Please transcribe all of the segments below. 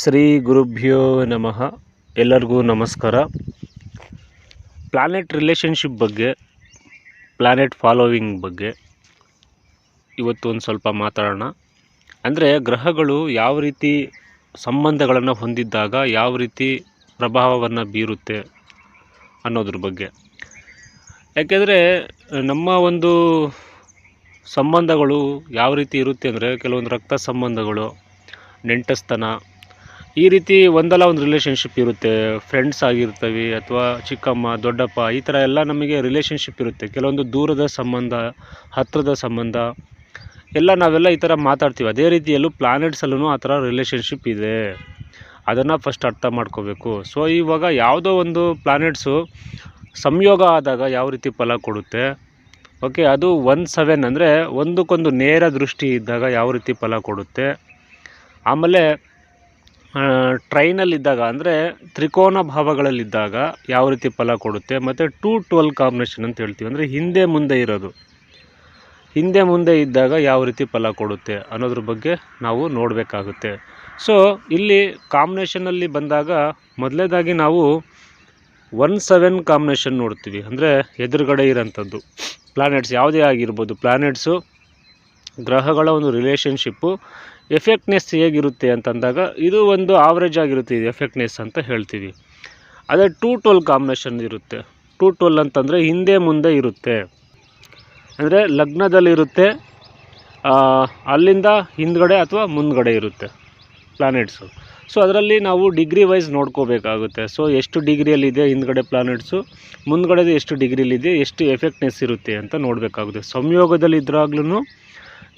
ಶ್ರೀ ಗುರುಭ್ಯೋ ನಮಃ. ಎಲ್ಲರಿಗೂ ನಮಸ್ಕಾರ. ಪ್ಲಾನೆಟ್ ರಿಲೇಷನ್ಶಿಪ್ ಬಗ್ಗೆ ಪ್ಲಾನೆಟ್ ಫಾಲೋವಿಂಗ್ ಬಗ್ಗೆ ಇವತ್ತು ಒಂದು ಸ್ವಲ್ಪ ಮಾತಾಡೋಣ. ಅಂದರೆ ಗ್ರಹಗಳು ಯಾವ ರೀತಿ ಸಂಬಂಧಗಳನ್ನು ಹೊಂದಿದ್ದಾಗ ಯಾವ ರೀತಿ ಪ್ರಭಾವವನ್ನು ಬೀರುತ್ತೆ ಅನ್ನೋದ್ರ ಬಗ್ಗೆ. ಯಾಕೆಂದರೆ ನಮ್ಮ ಒಂದು ಸಂಬಂಧಗಳು ಯಾವ ರೀತಿ ಇರುತ್ತೆ ಅಂದರೆ ಕೆಲವೊಂದು ರಕ್ತ ಸಂಬಂಧಗಳು, ನೆಂಟಸ್ತನ ಈ ರೀತಿ ಒಂದಲ್ಲ ಒಂದು ರಿಲೇಷನ್ಶಿಪ್ ಇರುತ್ತೆ. ಫ್ರೆಂಡ್ಸ್ ಆಗಿರ್ತವೆ ಅಥವಾ ಚಿಕ್ಕಮ್ಮ, ದೊಡ್ಡಪ್ಪ ಈ ಥರ ಎಲ್ಲ ನಮಗೆ ರಿಲೇಷನ್ಶಿಪ್ ಇರುತ್ತೆ. ಕೆಲವೊಂದು ದೂರದ ಸಂಬಂಧ ಹತ್ತಿರದ ಸಂಬಂಧ ಎಲ್ಲ ನಾವೆಲ್ಲ ಈ ಥರ ಮಾತಾಡ್ತೀವಿ. ಅದೇ ರೀತಿಯಲ್ಲೂ ಪ್ಲಾನೆಟ್ಸಲ್ಲೂ ಆ ಥರ ರಿಲೇಷನ್ಶಿಪ್ ಇದೆ. ಅದನ್ನು ಫಸ್ಟ್ ಅರ್ಥ ಮಾಡ್ಕೋಬೇಕು. ಸೊ ಇವಾಗ ಯಾವುದೋ ಒಂದು ಪ್ಲಾನೆಟ್ಸು ಸಂಯೋಗ ಆದಾಗ ಯಾವ ರೀತಿ ಫಲ ಕೊಡುತ್ತೆ? ಓಕೆ ಅದು ಒನ್ ಸೆವೆನ್ ಅಂದರೆ ಒಂದಕ್ಕೊಂದು ನೇರ ದೃಷ್ಟಿ ಇದ್ದಾಗ ಯಾವ ರೀತಿ ಫಲ ಕೊಡುತ್ತೆ? ಆಮೇಲೆ ಟ್ರೈನಲ್ಲಿದ್ದಾಗ ಅಂದರೆ ತ್ರಿಕೋನ ಭಾವಗಳಲ್ಲಿದ್ದಾಗ ಯಾವ ರೀತಿ ಫಲ ಕೊಡುತ್ತೆ ಮತ್ತು ಟೂ ಟ್ವೆಲ್ ಕಾಂಬಿನೇಷನ್ ಅಂತ ಹೇಳ್ತೀವಿ. ಅಂದರೆ ಹಿಂದೆ ಮುಂದೆ ಇರೋದು. ಹಿಂದೆ ಮುಂದೆ ಇದ್ದಾಗ ಯಾವ ರೀತಿ ಫಲ ಕೊಡುತ್ತೆ ಅನ್ನೋದ್ರ ಬಗ್ಗೆ ನಾವು ನೋಡಬೇಕಾಗುತ್ತೆ. ಸೊ ಇಲ್ಲಿ ಕಾಂಬಿನೇಷನಲ್ಲಿ ಬಂದಾಗ ಮೊದಲೇದಾಗಿ ನಾವು ಒನ್ ಸೆವೆನ್ ಕಾಂಬಿನೇಷನ್ ನೋಡ್ತೀವಿ. ಅಂದರೆ ಎದುರುಗಡೆ ಇರೋಂಥದ್ದು. ಪ್ಲಾನೆಟ್ಸ್ ಯಾವುದೇ ಆಗಿರ್ಬೋದು. ಪ್ಲಾನೆಟ್ಸು ಗ್ರಹಗಳ ಒಂದು ರಿಲೇಷನ್ಶಿಪ್ಪು ಎಫೆಕ್ಟ್ನೆಸ್ ಹೇಗಿರುತ್ತೆ ಅಂತಂದಾಗ ಇದು ಒಂದು ಆವ್ರೇಜ್ ಆಗಿರುತ್ತೆ ಇದು ಎಫೆಕ್ಟ್ನೆಸ್ ಅಂತ ಹೇಳ್ತೀವಿ. ಅದೇ ಟೂ ಟ್ವೆಲ್ ಕಾಂಬಿನೇಷನ್ ಇರುತ್ತೆ. ಟೂ ಟ್ವೆಲ್ ಅಂತಂದರೆ ಹಿಂದೆ ಮುಂದೆ ಇರುತ್ತೆ. ಅಂದರೆ ಲಗ್ನದಲ್ಲಿರುತ್ತೆ ಅಲ್ಲಿಂದ ಹಿಂದ್ಗಡೆ ಅಥವಾ ಮುಂದ್ಗಡೆ ಇರುತ್ತೆ ಪ್ಲಾನೆಟ್ಸು ಸೊ ಅದರಲ್ಲಿ ನಾವು ಡಿಗ್ರಿ ವೈಸ್ ನೋಡ್ಕೋಬೇಕಾಗುತ್ತೆ. ಸೊ ಎಷ್ಟು ಡಿಗ್ರಿಯಲ್ಲಿದೆ ಹಿಂದ್ಗಡೆ ಪ್ಲಾನೆಟ್ಸು ಮುಂದ್ಗಡೆದು ಎಷ್ಟು ಡಿಗ್ರಿಯಲ್ಲಿದೆ ಎಷ್ಟು ಎಫೆಕ್ಟ್ನೆಸ್ ಇರುತ್ತೆ ಅಂತ ನೋಡಬೇಕಾಗುತ್ತೆ. ಸಂಯೋಗದಲ್ಲಿ ಇದ್ರಾಗ್ಲೂ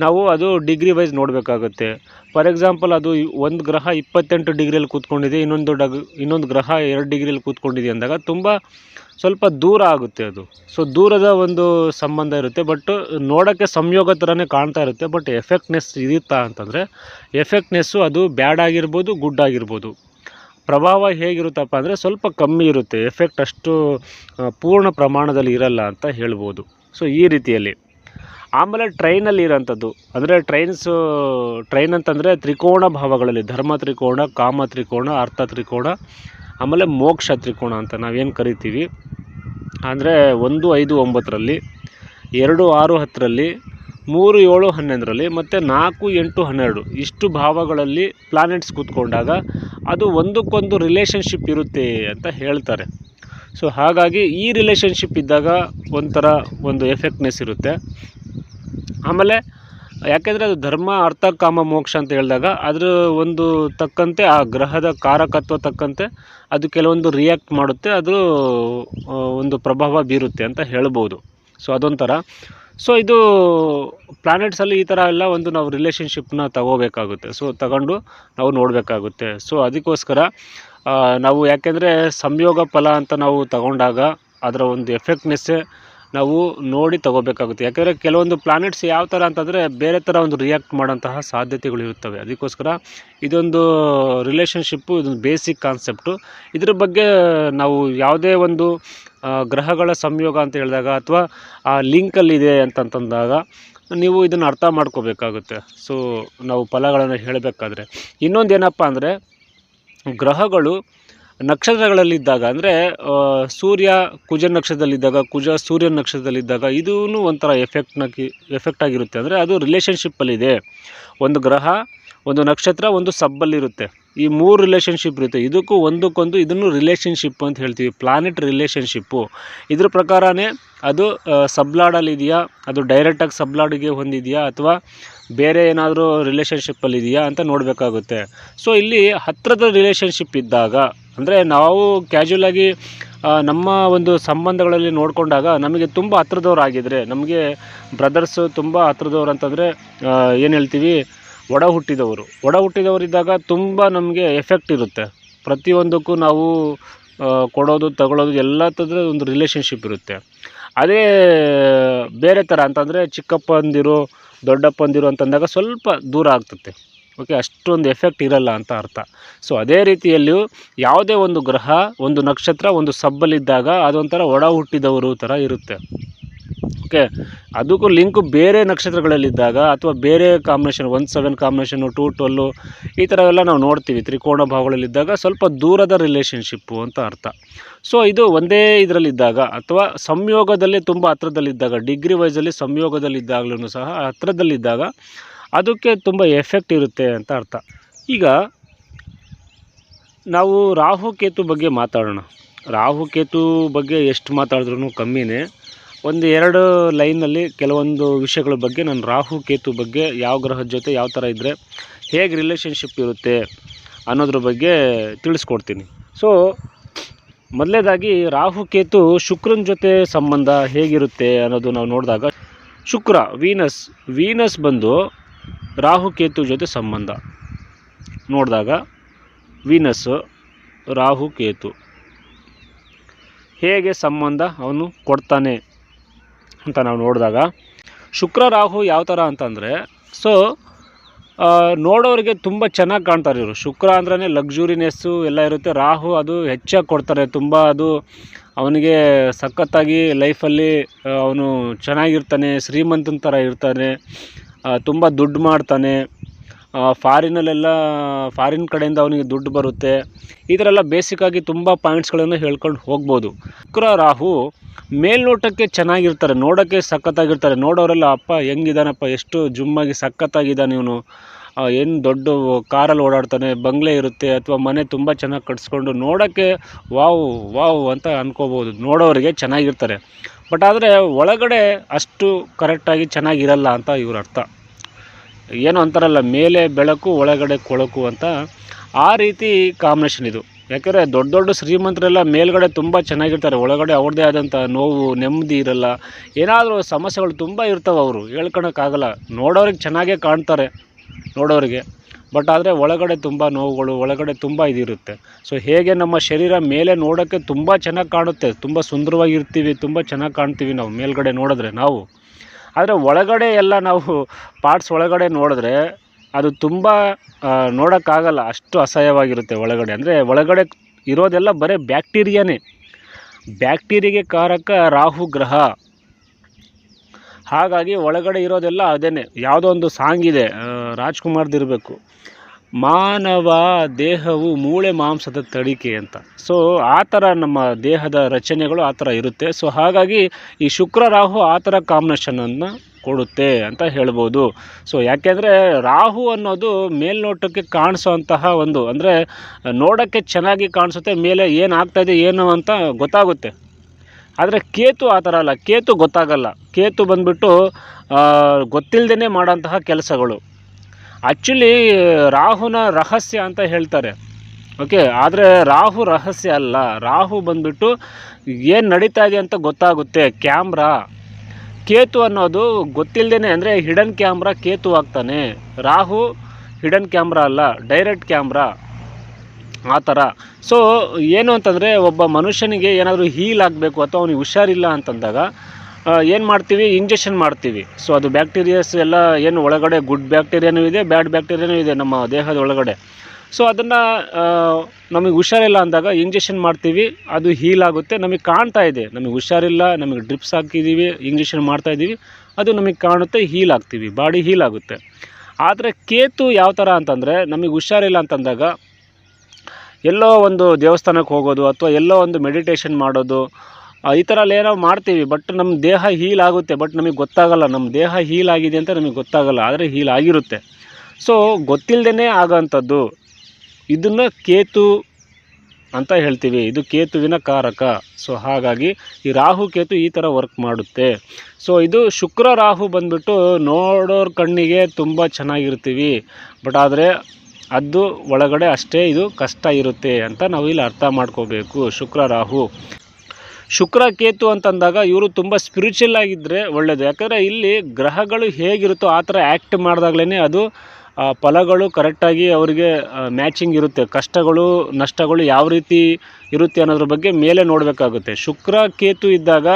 ನಾವು ಅದು ಡಿಗ್ರಿ ವೈಸ್ ನೋಡಬೇಕಾಗುತ್ತೆ. ಫಾರ್ ಎಕ್ಸಾಂಪಲ್ ಅದು ಒಂದು ಗ್ರಹ ಇಪ್ಪತ್ತೆಂಟು ಡಿಗ್ರಿಯಲ್ಲಿ ಕೂತ್ಕೊಂಡಿದೆ, ಇನ್ನೊಂದು ಡಗ್, ಇನ್ನೊಂದು ಗ್ರಹ ಎರಡು ಡಿಗ್ರಿಯಲ್ಲಿ ಕೂತ್ಕೊಂಡಿದೆ ಅಂದಾಗ ತುಂಬ ಸ್ವಲ್ಪ ದೂರ ಆಗುತ್ತೆ ಅದು. ಸೊ ದೂರದ ಒಂದು ಸಂಬಂಧ ಇರುತ್ತೆ ಬಟ್ ನೋಡೋಕ್ಕೆ ಸಂಯೋಗ ಥರನೇ ಕಾಣ್ತಾ ಇರುತ್ತೆ ಬಟ್ ಎಫೆಕ್ಟ್ನೆಸ್ ಇರುತ್ತಾ ಅಂತಂದರೆ ಎಫೆಕ್ಟ್ನೆಸ್ಸು ಅದು ಬ್ಯಾಡ್ ಆಗಿರ್ಬೋದು ಗುಡ್ ಆಗಿರ್ಬೋದು. ಪ್ರಭಾವ ಹೇಗಿರುತ್ತಪ್ಪ ಅಂದರೆ ಸ್ವಲ್ಪ ಕಮ್ಮಿ ಇರುತ್ತೆ ಎಫೆಕ್ಟ್ ಅಷ್ಟು ಪೂರ್ಣ ಪ್ರಮಾಣದಲ್ಲಿ ಇರಲ್ಲ ಅಂತ ಹೇಳ್ಬೋದು. ಸೊ ಈ ರೀತಿಯಲ್ಲಿ. ಆಮೇಲೆ ಟ್ರೈನಲ್ಲಿ ಇರೋಂಥದ್ದು. ಅಂದರೆ ಟ್ರೈನ್ಸು ಟ್ರೈನ್ ಅಂತಂದರೆ ತ್ರಿಕೋಣ ಭಾವಗಳಲ್ಲಿ, ಧರ್ಮ ತ್ರಿಕೋಣ, ಕಾಮ ತ್ರಿಕೋಣ, ಅರ್ಥ ತ್ರಿಕೋಣ, ಆಮೇಲೆ ಮೋಕ್ಷ ತ್ರಿಕೋಣ ಅಂತ ನಾವೇನು ಕರಿತೀವಿ. ಅಂದರೆ ಒಂದು, ಐದು, ಒಂಬತ್ತರಲ್ಲಿ, ಎರಡು, ಆರು, ಹತ್ತರಲ್ಲಿ, ಮೂರು, ಏಳು, ಹನ್ನೊಂದರಲ್ಲಿ, ಮತ್ತು ನಾಲ್ಕು, ಎಂಟು, ಹನ್ನೆರಡು ಇಷ್ಟು ಭಾವಗಳಲ್ಲಿ ಪ್ಲಾನೆಟ್ಸ್ ಕೂತ್ಕೊಂಡಾಗ ಅದು ಒಂದಕ್ಕೊಂದು ರಿಲೇಷನ್ಶಿಪ್ ಇರುತ್ತೆ ಅಂತ ಹೇಳ್ತಾರೆ. ಸೊ ಹಾಗಾಗಿ ಈ ರಿಲೇಷನ್ಶಿಪ್ ಇದ್ದಾಗ ಒಂಥರ ಒಂದು ಎಫೆಕ್ಟ್ನೆಸ್ ಇರುತ್ತೆ. ಆಮೇಲೆ ಯಾಕೆಂದರೆ ಅದು ಧರ್ಮ, ಅರ್ಥ, ಕಾಮ, ಮೋಕ್ಷ ಅಂತ ಹೇಳಿದಾಗ ಅದರ ಒಂದು ತಕ್ಕಂತೆ, ಆ ಗ್ರಹದ ಕಾರಕತ್ವ ತಕ್ಕಂತೆ ಅದು ಕೆಲವೊಂದು ರಿಯಾಕ್ಟ್ ಮಾಡುತ್ತೆ, ಅದು ಒಂದು ಪ್ರಭಾವ ಬೀರುತ್ತೆ ಅಂತ ಹೇಳ್ಬೋದು. ಸೊ ಅದೊಂಥರ. ಸೊ ಇದು ಪ್ಲಾನೆಟ್ಸಲ್ಲಿ ಈ ಥರ ಎಲ್ಲ ಒಂದು ನಾವು ರಿಲೇಷನ್ಶಿಪ್ನ ತಗೋಬೇಕಾಗುತ್ತೆ. ಸೊ ತಗೊಂಡು ನಾವು ನೋಡಬೇಕಾಗುತ್ತೆ. ಸೊ ಅದಕ್ಕೋಸ್ಕರ ನಾವು ಯಾಕೆಂದರೆ ಸಂಯೋಗ ಫಲ ಅಂತ ನಾವು ತಗೊಂಡಾಗ ಅದರ ಒಂದು ಎಫೆಕ್ಟ್ನೆಸ್ಸೇ ನಾವು ನೋಡಿ ತಗೋಬೇಕಾಗುತ್ತೆ. ಯಾಕೆಂದರೆ ಕೆಲವೊಂದು ಪ್ಲಾನೆಟ್ಸ್ ಯಾವ ಥರ ಅಂತಂದರೆ ಬೇರೆ ಥರ ಒಂದು ರಿಯಾಕ್ಟ್ ಮಾಡೋಂತಹ ಸಾಧ್ಯತೆಗಳು ಇರುತ್ತವೆ. ಅದಕ್ಕೋಸ್ಕರ ಇದೊಂದು ರಿಲೇಷನ್ಶಿಪ್ಪು ಇದೊಂದು ಬೇಸಿಕ್ ಕಾನ್ಸೆಪ್ಟು ಇದ್ರ ಬಗ್ಗೆ ನಾವು ಯಾವುದೇ ಒಂದು ಗ್ರಹಗಳ ಸಂಯೋಗ ಅಂತ ಹೇಳಿದಾಗ ಅಥವಾ, ಆ ಲಿಂಕಲ್ಲಿದೆ ಅಂತಂತಂದಾಗ ನೀವು ಇದನ್ನು ಅರ್ಥ ಮಾಡ್ಕೋಬೇಕಾಗುತ್ತೆ. ಸೊ ನಾವು ಫಲಗಳನ್ನು ಹೇಳಬೇಕಾದ್ರೆ ಇನ್ನೊಂದು ಏನಪ್ಪ ಅಂದರೆ ಗ್ರಹಗಳು ನಕ್ಷತ್ರಗಳಲ್ಲಿದ್ದಾಗ ಅಂದರೆ ಸೂರ್ಯ ಕುಜ ನಕ್ಷತ್ರದಲ್ಲಿದ್ದಾಗ, ಕುಜ ಸೂರ್ಯ ನಕ್ಷತ್ರದಲ್ಲಿದ್ದಾಗ ಇದೂ ಒಂಥರ ಎಫೆಕ್ಟ್ನಾಗಿ ಎಫೆಕ್ಟ್ ಆಗಿರುತ್ತೆ. ಅಂದರೆ ಅದು ರಿಲೇಷನ್ಶಿಪ್ಪಲ್ಲಿದೆ ಒಂದು ಗ್ರಹ, ಒಂದು ನಕ್ಷತ್ರ, ಒಂದು ಸಬ್ಬಲ್ಲಿರುತ್ತೆ ಈ ಮೂರು ರಿಲೇಷನ್ಶಿಪ್ ಇರುತ್ತೆ. ಇದಕ್ಕೂ ಒಂದಕ್ಕೊಂದು ಇದನ್ನು ರಿಲೇಷನ್ಶಿಪ್ ಅಂತ ಹೇಳ್ತೀವಿ. ಪ್ಲಾನೆಟ್ ರಿಲೇಷನ್ಶಿಪ್ಪು ಇದ್ರ ಪ್ರಕಾರನೇ ಅದು ಸಬ್ಲಾಡಲ್ಲಿದೆಯಾ ಅದು ಡೈರೆಕ್ಟಾಗಿ ಸಬ್ಲಾಡಿಗೆ ಹೊಂದಿದೆಯಾ? ಅಥವಾ ಬೇರೆ ಏನಾದರೂ ರಿಲೇಷನ್ಶಿಪ್ಪಲ್ಲಿ ಇದೆಯಾ ಅಂತ ನೋಡಬೇಕಾಗುತ್ತೆ. ಸೊ ಇಲ್ಲಿ ಹತ್ತಿರದ ರಿಲೇಷನ್ಶಿಪ್ ಇದ್ದಾಗ, ಅಂದರೆ ನಾವು ಕ್ಯಾಶುವಲಾಗಿ ನಮ್ಮ ಒಂದು ಸಂಬಂಧಗಳಲ್ಲಿ ನೋಡಿಕೊಂಡಾಗ ನಮಗೆ ತುಂಬ ಹತ್ರದವ್ರು ಆಗಿದ್ದರೆ ನಮಗೆ ಬ್ರದರ್ಸು ತುಂಬ ಹತ್ರದವ್ರು ಅಂತಂದರೆ ಏನು ಹೇಳ್ತೀವಿ? ಒಡ ಹುಟ್ಟಿದವರು. ಒಡ ಹುಟ್ಟಿದವರಿದ್ದಾಗ ತುಂಬ ನಮಗೆ ಎಫೆಕ್ಟ್ ಇರುತ್ತೆ. ಪ್ರತಿಯೊಂದಕ್ಕೂ ನಾವು ಕೊಡೋದು ತಗೊಳ್ಳೋದು ಎಲ್ಲ ಥರದ ಒಂದು ರಿಲೇಷನ್ಶಿಪ್ ಇರುತ್ತೆ. ಅದೇ, ಬೇರೆ ಥರ ಅಂತಂದರೆ ಚಿಕ್ಕಪ್ಪಂದಿರು ದೊಡ್ಡಪ್ಪಂದಿರು ಅಂತಂದಾಗ ಸ್ವಲ್ಪ ದೂರ ಆಗ್ತದೆ. ಓಕೆ ಅಷ್ಟೊಂದು ಎಫೆಕ್ಟ್ ಇರಲ್ಲ ಅಂತ ಅರ್ಥ. ಸೊ ಅದೇ ರೀತಿಯಲ್ಲಿಯೂ ಯಾವುದೇ ಒಂದು ಗ್ರಹ, ಒಂದು ನಕ್ಷತ್ರ, ಒಂದು ಸಬ್ಬಲ್ಲಿದ್ದಾಗ ಅದೊಂಥರ ಒಡ ಹುಟ್ಟಿದವರು ಥರ ಇರುತ್ತೆ. ಓಕೆ. ಅದಕ್ಕೂ ಲಿಂಕು ಬೇರೆ ನಕ್ಷತ್ರಗಳಲ್ಲಿದ್ದಾಗ ಅಥವಾ ಬೇರೆ combination one seven combination two twelve ಈ ಥರ ಎಲ್ಲ ನಾವು ನೋಡ್ತೀವಿ ತ್ರಿಕೋಣ ಭಾವಗಳಲ್ಲಿದ್ದಾಗ ಸ್ವಲ್ಪ ದೂರದ ರಿಲೇಷನ್ಶಿಪ್ಪು ಅಂತ ಅರ್ಥ. ಸೊ ಇದು ಒಂದೇ ಇದರಲ್ಲಿದ್ದಾಗ ಅಥವಾ ಸಂಯೋಗದಲ್ಲಿ ತುಂಬ ಹತ್ರದಲ್ಲಿದ್ದಾಗ ಡಿಗ್ರಿ ವೈಸಲ್ಲಿ ಸಂಯೋಗದಲ್ಲಿದ್ದಾಗಲೂ ಸಹ ಹತ್ರದಲ್ಲಿದ್ದಾಗ ಅದಕ್ಕೆ ತುಂಬ ಎಫೆಕ್ಟ್ ಇರುತ್ತೆ ಅಂತ ಅರ್ಥ. ಈಗ ನಾವು ರಾಹು ಕೇತು ಬಗ್ಗೆ ಮಾತಾಡೋಣ. ರಾಹು ಕೇತು ಬಗ್ಗೆ ಎಷ್ಟು ಮಾತಾಡಿದ್ರೂ ಕಮ್ಮಿನೇ. ಒಂದು ಎರಡು ಲೈನಲ್ಲಿ ಕೆಲವೊಂದು ವಿಷಯಗಳ ಬಗ್ಗೆ, ನಾನು ರಾಹು, ಕೇತು ಬಗ್ಗೆ ಯಾವ ಗ್ರಹದ ಜೊತೆ ಯಾವ ಥರ ಇದ್ದರೆ ಹೇಗೆ ರಿಲೇಷನ್ಶಿಪ್ ಇರುತ್ತೆ ಅನ್ನೋದ್ರ ಬಗ್ಗೆ ತಿಳಿಸ್ಕೊಡ್ತೀನಿ. ಸೊ ಮೊದಲೇದಾಗಿ ರಾಹು, ಕೇತು ಶುಕ್ರನ ಜೊತೆ ಸಂಬಂಧ ಹೇಗಿರುತ್ತೆ ಅನ್ನೋದು ನಾವು ನೋಡಿದಾಗ, ಶುಕ್ರ, ವೀನಸ್ ವೀನಸ್ ಬಂದು ರಾಹು, ಕೇತು ಜೊತೆ ಸಂಬಂಧ. ನೋಡಿದಾಗ ವೀನಸ್ಸು ರಾಹು, ಕೇತು. ಹೇಗೆ ಸಂಬಂಧ ಅವನು ಕೊಡ್ತಾನೆ ಅಂತ ನಾವು ನೋಡಿದಾಗ, ಶುಕ್ರ, ರಾಹು ಯಾವ ಥರ ಅಂತಂದರೆ ಸೊ ನೋಡೋರಿಗೆ ತುಂಬ ಚೆನ್ನಾಗಿ ಕಾಣ್ತಾರೆ ಇವರು. ಶುಕ್ರ ಅಂದ್ರೇ ಲಕ್ಸುರಿನೆಸ್ಸು ಎಲ್ಲ ಇರುತ್ತೆ. ರಾಹು ಅದು ಹೆಚ್ಚಾಗಿ ಕೊಡ್ತಾರೆ. ತುಂಬ ಅದು ಅವನಿಗೆ ಸಖತ್ತಾಗಿ ಲೈಫಲ್ಲಿ ಅವನು ಚೆನ್ನಾಗಿರ್ತಾನೆ, ಶ್ರೀಮಂತನ ಥರ ಇರ್ತಾನೆ ತುಂಬ ದುಡ್ಡು ಮಾಡ್ತಾನೆ. ಫಾರಿನಲ್ಲೆಲ್ಲ ಫಾರಿನ್ ಕಡೆಯಿಂದ ಅವನಿಗೆ ದುಡ್ಡು ಬರುತ್ತೆ. ಈ ಥರ ಎಲ್ಲ ಬೇಸಿಕ್ಕಾಗಿ ತುಂಬ ಪಾಯಿಂಟ್ಸ್ಗಳನ್ನು ಹೇಳ್ಕೊಂಡು ಹೋಗ್ಬೋದು. ಶುಕ್ರ, ರಾಹು ಮೇಲ್ನೋಟಕ್ಕೆ ಚೆನ್ನಾಗಿರ್ತಾರೆ, ನೋಡೋಕ್ಕೆ ಸಖತ್ತಾಗಿರ್ತಾರೆ. ನೋಡೋರೆಲ್ಲ, ಅಪ್ಪ, ಹೆಂಗಿದಾನಪ್ಪ? ಎಷ್ಟು ಜುಮ್ಮಾಗಿ ಸಖತ್ತಾಗಿದ್ದಾನೆ ಇವನು. ಏನು ದೊಡ್ಡ ಕಾರಲ್ಲಿ ಓಡಾಡ್ತಾನೆ, ಬಂಗ್ಲೆ ಇರುತ್ತೆ, ಅಥವಾ ಮನೆ ತುಂಬ ಚೆನ್ನಾಗಿ ಕಟ್ಸ್ಕೊಂಡು ನೋಡೋಕ್ಕೆ ವಾವ್ ವಾವ್ ಅಂತ ಅನ್ಕೋಬೋದು. ನೋಡೋರಿಗೆ ಚೆನ್ನಾಗಿರ್ತಾರೆ. ಬಟ್ ಆದರೆ ಒಳಗಡೆ ಅಷ್ಟು ಕರೆಕ್ಟಾಗಿ ಚೆನ್ನಾಗಿರಲ್ಲ ಅಂತ ಇವ್ರ ಅರ್ಥ ಏನೋ ಅಂತಾರಲ್ಲ, ಮೇಲೆ ಬೆಳಕು, ಒಳಗಡೆ ಕೊಳಕು ಅಂತ. ಆ ರೀತಿ ಕಾಂಬಿನೇಷನ್ ಇದು. ಯಾಕೆಂದರೆ ದೊಡ್ಡ ದೊಡ್ಡ ಶ್ರೀಮಂತರೆಲ್ಲ ಮೇಲ್ಗಡೆ ತುಂಬ ಚೆನ್ನಾಗಿರ್ತಾರೆ, ಒಳಗಡೆ ಅವ್ರದ್ದೇ ಆದಂಥ ನೋವು, ನೆಮ್ಮದಿ ಇರಲ್ಲ. ಏನಾದರೂ ಸಮಸ್ಯೆಗಳು ತುಂಬ ಇರ್ತವೆ ಅವರು ಹೇಳ್ಕೊಳಕ್ಕಾಗಲ್ಲ ನೋಡೋರಿಗೆ ಚೆನ್ನಾಗೇ ಕಾಣ್ತಾರೆ ನೋಡೋರಿಗೆ. ಬಟ್ ಆದರೆ ಒಳಗಡೆ ತುಂಬ ನೋವುಗಳು, ಒಳಗಡೆ ತುಂಬ ಇದಿರುತ್ತೆ. ಸೊ ಹೇಗೆ ನಮ್ಮ ಶರೀರ ಮೇಲೆ ನೋಡೋಕ್ಕೆ ತುಂಬ ಚೆನ್ನಾಗಿ ಕಾಣುತ್ತೆ, ತುಂಬ ಸುಂದರವಾಗಿರ್ತೀವಿ, ತುಂಬ ಚೆನ್ನಾಗಿ ಕಾಣ್ತೀವಿ ನಾವು ಮೇಲ್ಗಡೆ ನೋಡಿದ್ರೆ ನಾವು. ಆದರೆ ಒಳಗಡೆ ಎಲ್ಲ ನಾವು ಪಾರ್ಟ್ಸ್ ಒಳಗಡೆ ನೋಡಿದ್ರೆ ಅದು ತುಂಬ ನೋಡೋಕ್ಕಾಗಲ್ಲ. ಅಷ್ಟು ಅಸಹ್ಯವಾಗಿರುತ್ತೆ ಒಳಗಡೆ. ಅಂದರೆ ಒಳಗಡೆ ಇರೋದೆಲ್ಲ ಬರೀ ಬ್ಯಾಕ್ಟೀರಿಯಾನೇ. ಬ್ಯಾಕ್ಟೀರಿಯಾಗೆ ಕಾರಕ ರಾಹು ಗ್ರಹ. ಹಾಗಾಗಿ ಒಳಗಡೆ ಇರೋದೆಲ್ಲ ಅದೇನೆ. ಯಾವುದೋ ಒಂದು ಸಾಂಗ್ ಇದೆ ರಾಜ್ಕುಮಾರ್ದಿರಬೇಕು. ಮಾನವ ದೇಹವು ಮೂಳೆ ಮಾಂಸದ ತಡಿಕೆ ಅಂತ. ಸೊ ಆ ಥರ ನಮ್ಮ ದೇಹದ ರಚನೆಗಳು ಆ ಥರ ಇರುತ್ತೆ. ಸೊ ಹಾಗಾಗಿ ಈ ಶುಕ್ರ ರಾಹು ಆ ಥರ ಕಾಂಬಿನೇಷನನ್ನು ಕೊಡುತ್ತೆ ಅಂತ ಹೇಳ್ಬೋದು. ಸೊ ಯಾಕೆಂದರೆ ರಾಹು ಅನ್ನೋದು ಮೇಲ್ನೋಟಕ್ಕೆ ಕಾಣಿಸೋಂತಹ ಒಂದು, ಅಂದರೆ ನೋಡೋಕ್ಕೆ ಚೆನ್ನಾಗಿ ಕಾಣಿಸುತ್ತೆ, ಮೇಲೆ ಏನು ಆಗ್ತಾಯಿದೆ ಏನು ಅಂತ ಗೊತ್ತಾಗುತ್ತೆ. ಆದರೆ ಕೇತು ಆ ಥರ ಅಲ್ಲ, ಕೇತು ಗೊತ್ತಾಗಲ್ಲ. ಕೇತು ಬಂದ್ಬಿಟ್ಟು ಗೊತ್ತಿಲ್ಲದೇ ಮಾಡೋಂತಹ ಕೆಲಸಗಳು. ಆ್ಯಕ್ಚುಲಿ ರಾಹುನ ರಹಸ್ಯ ಅಂತ ಹೇಳ್ತಾರೆ ಓಕೆ ಆದರೆ ರಾಹು ರಹಸ್ಯ ಅಲ್ಲ ರಾಹು ಬಂದ್ಬಿಟ್ಟು ಏನು ನಡೀತಾ ಇದೆ ಅಂತ ಗೊತ್ತಾಗುತ್ತೆ ಕ್ಯಾಮ್ರಾ ಕೇತು ಅನ್ನೋದು ಗೊತ್ತಿಲ್ಲದೇ ಅಂದರೆ ಹಿಡನ್ ಕ್ಯಾಮ್ರಾ ಕೇತು ಆಗ್ತಾನೆ ರಾಹು ಹಿಡನ್ ಕ್ಯಾಮ್ರಾ ಅಲ್ಲ ಡೈರೆಕ್ಟ್ ಕ್ಯಾಮ್ರಾ ಆ ಥರ ಸೊ ಏನು ಅಂತಂದರೆ ಒಬ್ಬ ಮನುಷ್ಯನಿಗೆ ಏನಾದರೂ ಹೀಲ್ ಆಗಬೇಕು ಅಥವಾ ಅವನಿಗೆ ಹುಷಾರಿಲ್ಲ ಅಂತಂದಾಗ ಏನು ಮಾಡ್ತೀವಿ? ಇಂಜೆಕ್ಷನ್ ಮಾಡ್ತೀವಿ. ಸೊ ಅದು ಬ್ಯಾಕ್ಟೀರಿಯಾಸ್ ಎಲ್ಲ ಏನು ಒಳಗಡೆ ಗುಡ್ ಬ್ಯಾಕ್ಟೀರಿಯಾನೂ ಇದೆ ಬ್ಯಾಡ್ ಬ್ಯಾಕ್ಟೀರಿಯಾನೂ ಇದೆ ನಮ್ಮ ದೇಹದ ಒಳಗಡೆ. ಸೊ ಅದನ್ನು ನಮಗೆ ಹುಷಾರಿಲ್ಲ ಅಂದಾಗ ಇಂಜೆಕ್ಷನ್ ಮಾಡ್ತೀವಿ. ಅದು ಹೀಲ್ ಆಗುತ್ತೆ. ನಮಗೆ ಕಾಣ್ತಾ ಇದೆ. ನಮಗೆ ಹುಷಾರಿಲ್ಲ, ನಮಗೆ ಡ್ರಿಪ್ಸ್ ಹಾಕಿದ್ದೀವಿ ಇಂಜೆಕ್ಷನ್ ಮಾಡ್ತಾ ಇದ್ದೀವಿ ಅದು ನಮಗೆ ಕಾಣುತ್ತೆ ಹೀಲ್ ಆಗ್ತೀವಿ. ಬಾಡಿ ಹೀಲ್ ಆಗುತ್ತೆ. ಆದರೆ ಕೇತು ಯಾವ ಥರ ಅಂತಂದರೆ, ನಮಗೆ ಹುಷಾರಿಲ್ಲ ಅಂತಂದಾಗ ಎಲ್ಲೋ ಒಂದು ದೇವಸ್ಥಾನಕ್ಕೆ ಹೋಗೋದು ಅಥವಾ ಎಲ್ಲೋ ಒಂದು ಮೆಡಿಟೇಷನ್ ಮಾಡೋದು ಈ ಥರ ಏನೋ ಮಾಡ್ತೀವಿ ಬಟ್ ನಮ್ಮ ದೇಹ ಹೀಲ್ ಆಗುತ್ತೆ ಬಟ್ ನಮಗೆ ಗೊತ್ತಾಗಲ್ಲ ನಮ್ಮ ದೇಹ ಹೀಲ್ ಆಗಿದೆ ಅಂತ ನಮಗೆ ಗೊತ್ತಾಗಲ್ಲ, ಆದರೆ ಹೀಲ್ ಆಗಿರುತ್ತೆ. ಸೊ ಗೊತ್ತಿಲ್ಲದೇ ಆಗೋಂಥದ್ದು, ಇದನ್ನು ಕೇತು ಅಂತ ಹೇಳ್ತೀವಿ, ಇದು ಕೇತುವಿನ ಕಾರಕ. ಸೊ ಹಾಗಾಗಿ ಈ ರಾಹು ಕೇತು ಈ ಥರ ವರ್ಕ್ ಮಾಡುತ್ತೆ. ಸೊ ಇದು ಶುಕ್ರ ರಾಹು ಬಂದ್ಬಿಟ್ಟು ನೋಡೋರ ಕಣ್ಣಿಗೆ ತುಂಬ ಚೆನ್ನಾಗಿರ್ತೀವಿ ಬಟ್ ಆದರೆ ಅದು ಒಳಗಡೆ ಅಷ್ಟೇ ಇದು ಕಷ್ಟ ಇರುತ್ತೆ ಅಂತ ನಾವು ಇಲ್ಲಿ ಅರ್ಥ ಮಾಡ್ಕೋಬೇಕು, ಶುಕ್ರ ರಾಹು. ಶುಕ್ರ ಕೇತು ಅಂತಂದಾಗ ಇವರು ತುಂಬ ಸ್ಪಿರಿಚುವಲ್ ಆಗಿದ್ದರೆ ಒಳ್ಳೆಯದು ಯಾಕಂದರೆ ಇಲ್ಲಿ ಗ್ರಹಗಳು ಹೇಗಿರುತ್ತೋ ಆ ಥರ ಆ್ಯಕ್ಟ್ ಮಾಡಿದಾಗಲೇ ಅದು ಫಲಗಳು ಕರೆಕ್ಟಾಗಿ ಅವರಿಗೆ ಮ್ಯಾಚಿಂಗ್ ಇರುತ್ತೆ. ಕಷ್ಟಗಳು, ನಷ್ಟಗಳು ಯಾವ ರೀತಿ ಇರುತ್ತೆ ಅನ್ನೋದ್ರ ಬಗ್ಗೆ ಮೇಲೆ ನೋಡಬೇಕಾಗುತ್ತೆ. ಶುಕ್ರ ಕೇತು ಇದ್ದಾಗ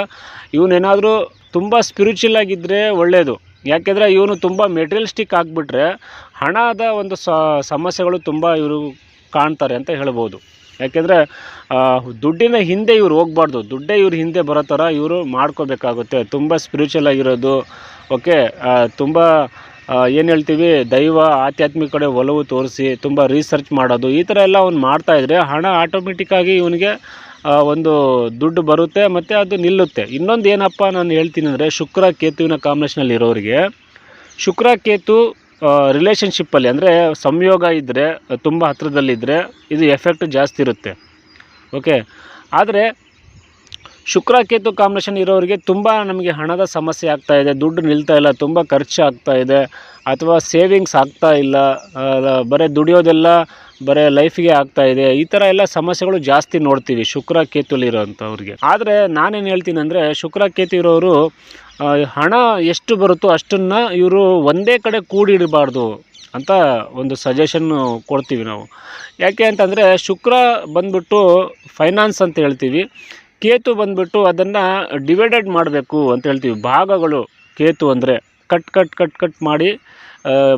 ಇವನೇನಾದರೂ ತುಂಬ ಸ್ಪಿರಿಚುವಲ್ ಆಗಿದ್ದರೆ ಒಳ್ಳೆಯದು ಯಾಕೆಂದರೆ ಇವನು ತುಂಬ ಮೆಟೀರಿಯಲ್ಸ್ಟಿಕ್ ಆಗಿಬಿಟ್ರೆ ಹಣದ ಒಂದು ಸಮಸ್ಯೆಗಳು ತುಂಬ ಇವರು ಕಾಣ್ತಾರೆ ಅಂತ ಹೇಳ್ಬೋದು. ಯಾಕೆಂದರೆ ದುಡ್ಡಿನ ಹಿಂದೆ ಇವ್ರು ಹೋಗ್ಬಾರ್ದು. ದುಡ್ಡೇ ಇವ್ರ ಹಿಂದೆ ಬರೋ ಥರ ಇವರು ಮಾಡ್ಕೋಬೇಕಾಗುತ್ತೆ. ತುಂಬ ಸ್ಪಿರಿಚುವಲ್ ಆಗಿರೋದು. ಓಕೆ ತುಂಬ ಏನು ಹೇಳ್ತೀವಿ? ದೈವ, ಆಧ್ಯಾತ್ಮಿಕ ಕಡೆ ಒಲವು ತೋರಿಸಿ, ತುಂಬ ರಿಸರ್ಚ್ ಮಾಡೋದು. ಈ ಥರ ಎಲ್ಲ ಅವ್ನು ಮಾಡ್ತಾಯಿದ್ರೆ ಹಣ ಆಟೋಮೆಟಿಕ್ಕಾಗಿ ಇವನಿಗೆ ಒಂದು ದುಡ್ಡು ಬರುತ್ತೆ ಮತ್ತು ಅದು ನಿಲ್ಲುತ್ತೆ. ಇನ್ನೊಂದು ಏನಪ್ಪ ನಾನು ಹೇಳ್ತೀನಿ ಅಂದರೆ ಶುಕ್ರ ಕೇತುವಿನ ಕಾಂಬಿನೇಷನಲ್ಲಿ ಇರೋರಿಗೆ, ಶುಕ್ರ ಕೇತು ರಿಲೇಷನ್ಶಿಪ್ಪಲ್ಲಿ ಅಂದರೆ ಸಂಯೋಗ ಇದ್ದರೆ ತುಂಬ ಹತ್ತಿರದಲ್ಲಿದ್ದರೆ ಇದು ಎಫೆಕ್ಟ್ ಜಾಸ್ತಿ ಇರುತ್ತೆ. ಓಕೆ ಆದರೆ ಶುಕ್ರ ಕೇತು ಕಾಂಬಿನೇಷನ್ ಇರೋರಿಗೆ ತುಂಬ ನಮಗೆ ಹಣದ ಸಮಸ್ಯೆ ಆಗ್ತಾ ಇದೆ, ದುಡ್ಡು ನಿಲ್ತಾ ಇಲ್ಲ, ತುಂಬ ಖರ್ಚು ಆಗ್ತಾ ಇದೆ, ಅಥವಾ ಸೇವಿಂಗ್ಸ್ ಆಗ್ತಾ ಇಲ್ಲ ಬರೀ ದುಡಿಯೋದೆಲ್ಲ ಬರೀ ಲೈಫಿಗೆ ಆಗ್ತಾ ಇದೆ, ಈ ಥರ ಎಲ್ಲ ಸಮಸ್ಯೆಗಳು ಜಾಸ್ತಿ ನೋಡ್ತೀವಿ ಶುಕ್ರ ಕೇತುಲಿರೋಂಥವ್ರಿಗೆ ಆದರೆ ನಾನೇನು ಹೇಳ್ತೀನಿ ಅಂದರೆ ಶುಕ್ರ ಕೇತು ಇರೋರು ಹಣ ಎಷ್ಟು ಬರುತ್ತೋ ಅಷ್ಟನ್ನು ಇವರು ಒಂದೇ ಕಡೆ ಕೂಡಿಡಬಾರ್ದು ಅಂತ ಒಂದು ಸಜೆಷನ್ನು ಕೊಡ್ತೀವಿ ನಾವು. ಯಾಕೆ ಅಂತಂದರೆ ಶುಕ್ರ ಬಂದ್ಬಿಟ್ಟು ಫೈನಾನ್ಸ್ ಅಂತ ಹೇಳ್ತೀವಿ. ಕೇತು ಬಂದ್ಬಿಟ್ಟು ಅದನ್ನು ಡಿವೈಡೆಡ್ ಮಾಡಬೇಕು ಅಂತ ಹೇಳ್ತೀವಿ. ಭಾಗಗಳು ಕೇತು ಅಂದರೆ ಕಟ್ ಕಟ್ ಕಟ್ ಕಟ್ ಮಾಡಿ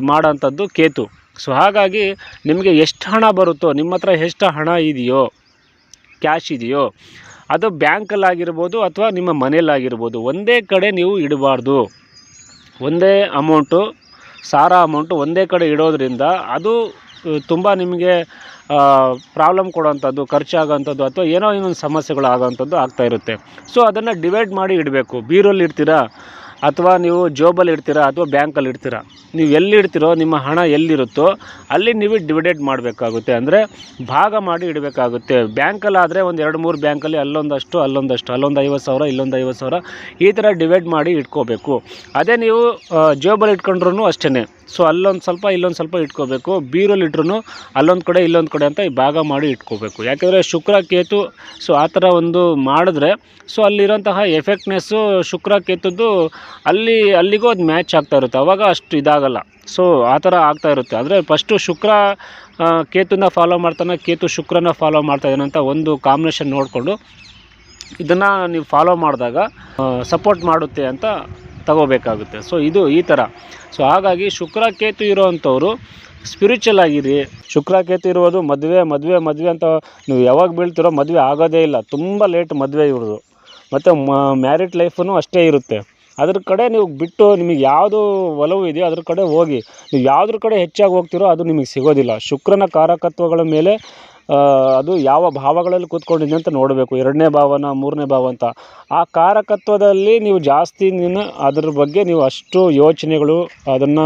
ಮಾಡೋಂಥದ್ದು ಕೇತು. ಸೊ ಹಾಗಾಗಿ ನಿಮಗೆ ಎಷ್ಟು ಹಣ ಬರುತ್ತೋ, ನಿಮ್ಮ ಹತ್ರ ಎಷ್ಟು ಹಣ ಇದೆಯೋ ಕ್ಯಾಶ್ ಇದೆಯೋ, ಅದು ಬ್ಯಾಂಕಲ್ಲಾಗಿರ್ಬೋದು ಅಥವಾ ನಿಮ್ಮ ಮನೆಯಲ್ಲಾಗಿರ್ಬೋದು ಒಂದೇ ಕಡೆ ನೀವು ಇಡಬಾರ್ದು. ಒಂದೇ ಅಮೌಂಟು ಸಾರ ಅಮೌಂಟು ಒಂದೇ ಕಡೆ ಇಡೋದ್ರಿಂದ ಅದು ತುಂಬ ನಿಮಗೆ ಪ್ರಾಬ್ಲಮ್ ಕೊಡೋವಂಥದ್ದು ಖರ್ಚಾಗೋವಂಥದ್ದು ಅಥವಾ ಏನೋ ಇನ್ನೊಂದು ಸಮಸ್ಯೆಗಳು ಆಗೋವಂಥದ್ದು ಆಗ್ತಾ ಇರುತ್ತೆ. ಸೊ ಅದನ್ನು ಡಿವೈಡ್ ಮಾಡಿ ಇಡಬೇಕು. ಬೀರಲ್ಲಿ ಇಡ್ತೀರಾ? ಅಥವಾ ನೀವು ಜೋಬಲ್ಲಿ ಇಡ್ತೀರಾ? ಅಥವಾ ಬ್ಯಾಂಕಲ್ಲಿ ಇಡ್ತೀರಾ? ನೀವು ಎಲ್ಲಿ ಇಡ್ತೀರೋ, ನಿಮ್ಮ ಹಣ ಎಲ್ಲಿರುತ್ತೋ, ಅಲ್ಲಿ ನೀವು ಡಿವೈಡೆಡ್ ಮಾಡಬೇಕಾಗುತ್ತೆ. ಅಂದರೆ, ಭಾಗ ಮಾಡಿ ಇಡಬೇಕಾಗುತ್ತೆ. ಬ್ಯಾಂಕಲ್ಲಾದರೆ ಒಂದು ಎರಡು ಮೂರು ಬ್ಯಾಂಕಲ್ಲಿ ಅಲ್ಲೊಂದಷ್ಟು ಅಲ್ಲೊಂದಷ್ಟು, ಅಲ್ಲೊಂದು ಐವತ್ತು ಸಾವಿರ, ಇಲ್ಲೊಂದು ಐವತ್ತು ಸಾವಿರ ಈ ಥರ ಡಿವೈಡ್ ಮಾಡಿ ಇಟ್ಕೋಬೇಕು. ಅದೇ ನೀವು ಜೋಬಲ್ಲಿ ಇಟ್ಕೊಂಡ್ರೂ ಅಷ್ಟೇ ಸೊ ಅಲ್ಲೊಂದು ಸ್ವಲ್ಪ, ಇಲ್ಲೊಂದು ಸ್ವಲ್ಪ ಇಟ್ಕೋಬೇಕು. ಬೀರಲ್ಲಿ ಇಟ್ರು ಅಲ್ಲೊಂದು ಕಡೆ, ಇಲ್ಲೊಂದು ಕಡೆ ಅಂತ ಈ ಭಾಗ ಮಾಡಿ ಇಟ್ಕೋಬೇಕು. ಯಾಕೆಂದರೆ ಶುಕ್ರ ಕೇತು ಸೊ ಆ ಥರ ಒಂದು ಮಾಡಿದ್ರೆ ಸೊ ಅಲ್ಲಿರೋಂತಹ ಎಫೆಕ್ಟ್ನೆಸ್ಸು ಶುಕ್ರ ಕೇತದ್ದು ಅಲ್ಲಿ, ಅಲ್ಲಿಗೂ ಅದು ಮ್ಯಾಚ್ ಆಗ್ತಾ ಇರುತ್ತೆ. ಅವಾಗ ಅಷ್ಟು ಇದಾಗಲ್ಲ. ಸೊ ಆ ಥರ ಆಗ್ತಾ ಇರುತ್ತೆ. ಅಂದರೆ ಫಸ್ಟು ಶುಕ್ರ ಕೇತುನ ಫಾಲೋ ಮಾಡ್ತಾನೆ, ಕೇತು ಶುಕ್ರನ ಫಾಲೋ ಮಾಡ್ತಾ ಅಂತ ಒಂದು ಕಾಂಬಿನೇಷನ್ ನೋಡಿಕೊಂಡು ಇದನ್ನು ನೀವು ಫಾಲೋ ಮಾಡಿದಾಗ ಸಪೋರ್ಟ್ ಮಾಡುತ್ತೆ ಅಂತ ತಗೋಬೇಕಾಗುತ್ತೆ. ಸೊ ಇದು ಈ ಥರ ಸೊ ಹಾಗಾಗಿ ಶುಕ್ರ ಕೇತು ಇರೋವಂಥವ್ರು ಸ್ಪಿರಿಚುವಲ್ ಆಗಿರಿ. ಶುಕ್ರ ಕೇತು ಇರೋದು ಮದುವೆ ಮದುವೆ ಮದುವೆ ಅಂತ ನೀವು ಯಾವಾಗ ಬೀಳ್ತಿರೋ ಮದುವೆ ಆಗೋದೇ ಇಲ್ಲ. ತುಂಬ ಲೇಟ್ ಮದುವೆ ಇವ್ರದ್ದು ಮತ್ತು ಮ್ಯಾರಿಡ್ ಲೈಫೂ ಅಷ್ಟೇ ಇರುತ್ತೆ. ಅದ್ರ ಕಡೆ ನೀವು ಬಿಟ್ಟು ನಿಮಗೆ ಯಾವುದು ಒಲವು ಇದೆಯೋ ಅದ್ರ ಕಡೆ ಹೋಗಿ. ನೀವು ಯಾವುದ್ರ ಕಡೆ ಹೆಚ್ಚಾಗಿ ಹೋಗ್ತಿರೋ ಅದು ನಿಮಗೆ ಸಿಗೋದಿಲ್ಲ. ಶುಕ್ರನ ಕಾರಕತ್ವಗಳ ಮೇಲೆ ಅದು ಯಾವ ಭಾವಗಳಲ್ಲಿ ಕೂತ್ಕೊಂಡಿದೆ ಅಂತ ನೋಡಬೇಕು. ಎರಡನೇ ಭಾವನ, ಮೂರನೇ ಭಾವ ಅಂತ. ಆ ಕಾರಕತ್ವದಲ್ಲಿ ನೀವು ಜಾಸ್ತಿ ನೀನು ಅದ್ರ ಬಗ್ಗೆ ನೀವು ಅಷ್ಟು ಯೋಚನೆಗಳು ಅದನ್ನು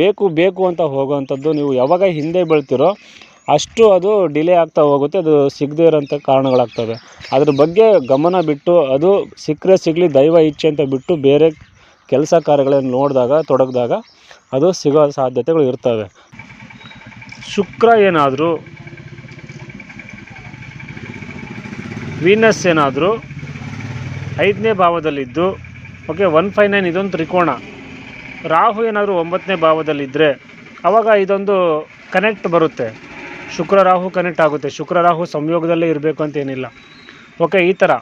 ಬೇಕು ಬೇಕು ಅಂತ ಹೋಗುವಂಥದ್ದು ನೀವು ಯಾವಾಗ ಹಿಂದೆ ಬೀಳ್ತಿರೋ ಅಷ್ಟು ಅದು ಡಿಲೇ ಆಗ್ತಾ ಹೋಗುತ್ತೆ. ಅದು ಸಿಗದೇ ಇರೋಂಥ ಕಾರಣಗಳಾಗ್ತವೆ. ಅದ್ರ ಬಗ್ಗೆ ಗಮನ ಬಿಟ್ಟು, ಅದು ಸಿಕ್ಕರೆ ಸಿಗಲಿ, ದೈವ ಇಚ್ಛೆ ಅಂತ ಬಿಟ್ಟು ಬೇರೆ ಕೆಲಸ ಕಾರ್ಯಗಳನ್ನು ನೋಡಿದಾಗ, ತೊಡಗಿದಾಗ ಅದು ಸಿಗೋ ಸಾಧ್ಯತೆಗಳು ಇರ್ತವೆ. ಶುಕ್ರ ಏನಾದರೂ ವೀನಸ್ ಏನಾದರೂ ಐದನೇ ಭಾವದಲ್ಲಿದ್ದು ಓಕೆ ಒನ್ ಫೈ ನೈನ್ ಇದೊಂದು ತ್ರಿಕೋಣ ರಾಹು ಏನಾದರೂ ಒಂಬತ್ತನೇ ಭಾವದಲ್ಲಿದ್ದರೆ ಆವಾಗ ಇದೊಂದು ಕನೆಕ್ಟ್ ಬರುತ್ತೆ. ಶುಕ್ರ ರಾಹು ಕನೆಕ್ಟ್ ಆಗುತ್ತೆ. ಶುಕ್ರ ರಾಹು ಸಂಯೋಗದಲ್ಲೇ ಇರಬೇಕು ಅಂತ ಏನಿಲ್ಲ. ಓಕೆ ಈ ಥರ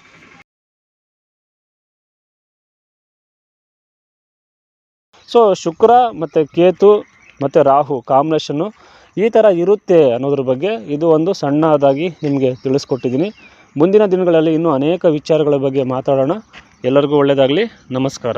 ಸೊ ಶುಕ್ರ ಮತ್ತು ಕೇತು ಮತ್ತು ರಾಹು ಕಾಂಬಿನೇಷನ್ನು ಈ ಥರ ಇರುತ್ತೆ ಅನ್ನೋದ್ರ ಬಗ್ಗೆ ಇದು ಒಂದು ಸಣ್ಣದಾಗಿ ನಿಮಗೆ ತಿಳಿಸ್ಕೊಟ್ಟಿದ್ದೀನಿ. ಮುಂದಿನ ದಿನಗಳಲ್ಲಿ ಇನ್ನೂ ಅನೇಕ ವಿಚಾರಗಳ ಬಗ್ಗೆ ಮಾತಾಡೋಣ. ಎಲ್ಲರಿಗೂ ಒಳ್ಳೆಯದಾಗಲಿ. ನಮಸ್ಕಾರ.